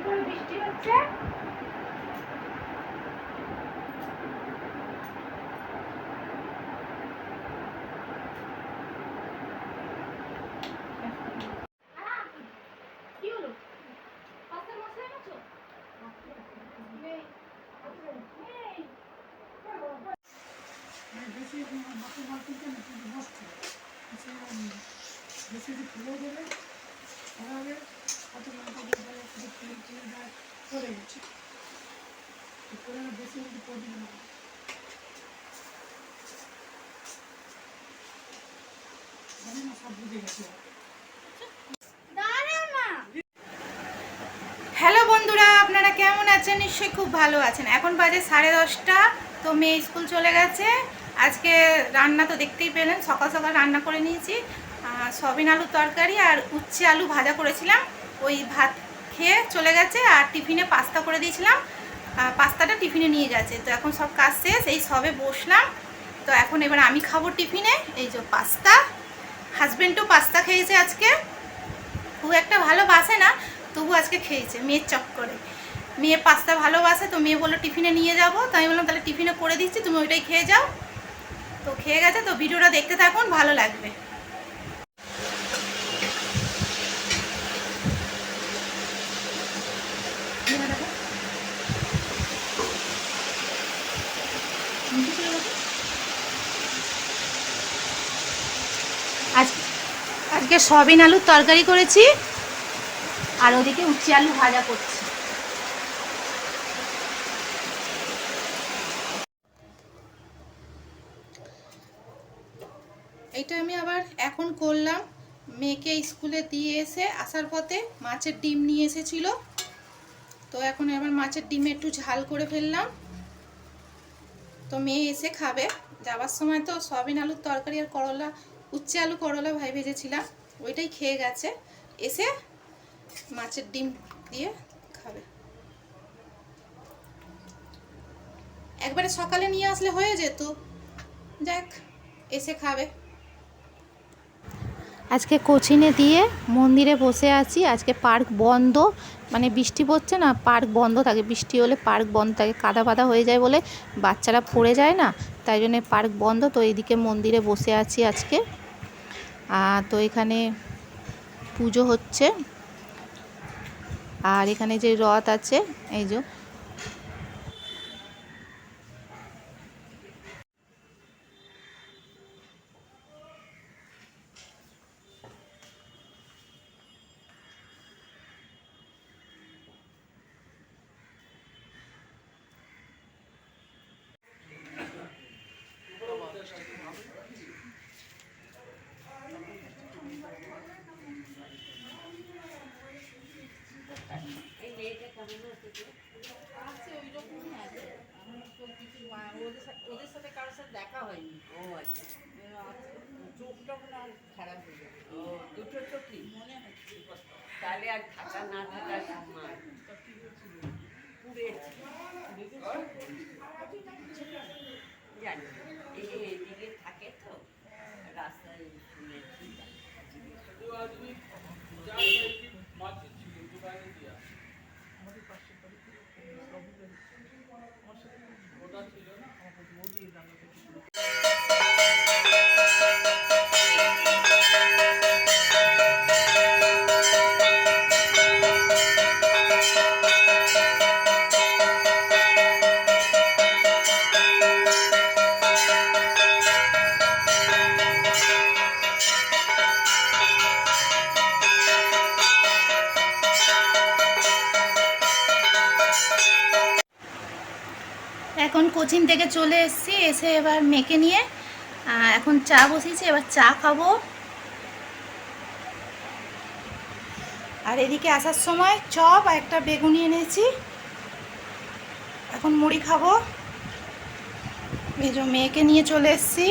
করে বৃষ্টি হচ্ছে। নেই। বেশি ফুলে দেবে তাহলে কত লঙ্কা হ্যালো বন্ধুরা আপনারা কেমন আছেন? নিশ্চয়ই খুব ভালো আছেন। এখন বাজে সাড়ে দশটা তো মেয়ে স্কুল চলে গেছে। আজকে রান্না তো দেখতেই পেলেন সকাল সকাল রান্না করে নিয়েছি। আহ, সয়াবিন আলুর তরকারি আর উচ্ছে আলু ভাজা করেছিলাম। ওই ভাত খেয়ে চলে গেছে আর টিফিনে পাস্তা করে দিয়েছিলাম। পাস্তাটা টিফিনে নিয়ে গেছে। তো এখন সব কাজ শেষ, এই সবে বসলাম। তো এখন এবার আমি খাব টিফিনে, এই যে পাস্তা। হাজব্যান্ডও পাস্তা খেয়েছে আজকে। খুব একটা ভালোবাসে না, তবু আজকে খেয়েছে, মেয়ের চক্করে মেয়ে পাস্তা ভালোবাসে, তো মেয়ে বলল টিফিনে নিয়ে যাব। তো আমি বললাম, তাহলে টিফিনে করে দিচ্ছি, তুমি ওইটাই খেয়ে যাও। তো খেয়ে গেছে, তো ভিডিওটা দেখতে থাকুন, ভালো লাগবে। আজকে সয়াবিন আলুর তরকারি করেছি, আর ওদিকে উচ্চি আলু ভাজা করছি। এইটা আমি আবার এখন করলাম। মেয়েকে স্কুলে দিয়ে এসে আসার পথে মাছের ডিম নিয়ে এসেছিল। তো এখন আবার মাছের ডিমে একটু ঝাল করে ফেললাম। তো মেয়ে এসে খাবে। যাওয়ার সময় তো সয়াবিন আলুর তরকারি আর করলা, উচ্ছে আলু করলা ভাই ভেজেছিলাম। ওইটাই খেয়ে গেছে। এসে মাছের ডিম দিয়ে খাবে। একবারে সকালে নিয়ে আসলে হয়ে যেত। যাক, এসে খাবে। আজকে কোচিনে দিয়ে মন্দিরে বসে আছি। আজকে পার্ক বন্ধ। মানে বৃষ্টি পড়ছে না, পার্ক বন্ধ থাকে। বৃষ্টি হলে পার্ক বন্ধ থাকে। কাদা বাদা হয়ে যায় বলে বাচ্চারা পড়ে যায় না। তাই জন্য পার্ক বন্ধ। তো এইদিকে মন্দিরে বসে আছি আজকে। তো এখানে পুজো হচ্ছে। আর এখানে যে রথ আছে এই যে ওদের সাথে কারোর সাথে দেখা হয়নি। ও আচ্ছা। চোখটা মনে হয় খারাপ হয়ে গেছে ও দুটো চোখই? মনে হচ্ছে তাহলে আর থাকা না থাকা সমান পুড়ে জানি। এই এদিকে থাকে তো। রাস্তায় শুনেছি। Gracias. এখন কোচিং থেকে চলে এসেছি, এসে এবার মেকে নিয়ে এখন চা বসিয়েছি, এবার চা খাব। আর এদিকে আসার সময় চপ আর একটা বেগুনি এনেছি। এখন মুড়ি খাব। এই যে মেয়েকে নিয়ে চলে এসেছি।